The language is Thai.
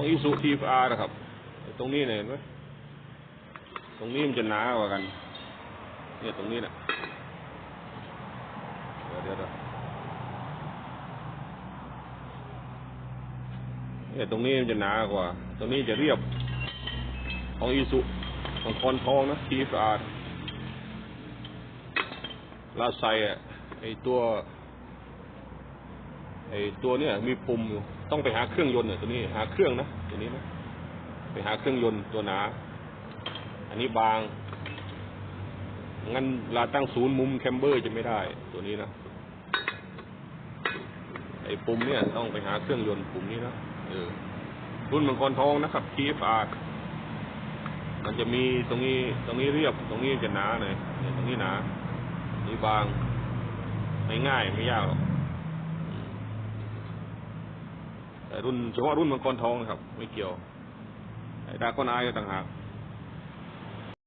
ขอีซูทีฟอาร์นะครับ ตรงนี้เนี่ยเห็นไหมตรงนี้มันจะหนากว่ากัน เนี่ยตรงนี้นะเดี๋ยวเดี๋ยวเนี่ยตรงนี้มันจะหนากว่า ตรงนี้จะเรียบ ของอีซูของคอนทองนะทีฟอาร์ลาไซอะไอตัว ไอตัวเนี่ยมีปุ่มอยู่ต้องไปหาเครื่องยนต์เนี่ยตัวนี้หาเครื่องนะตัวนี้นะไปหาเครื่องยนต์ตัวหนา อันนี้บางงั้นเวลาตั้งศูนย์มุมแคมเบอร์จะไม่ได้ ตัวนี้นะไอปุ่มเนี่ยต้องไปหาเครื่องยนต์ปุ่มนี้นะเออรุ่นมังกรทองนะครับ TFR มันจะมีตรงนี้ตรงนี้เรียบ ตรงนี้จะหนาหน่อยเนี่ยตรงนี้หนานี่บางไม่ง่ายไม่ยากหรอกอืมแต่ รุ่นเฉพาะรุ่นมังกรทองนะครับ ไม่เกี่ยวไอ้ดราก้อนไอก็ต่างหาก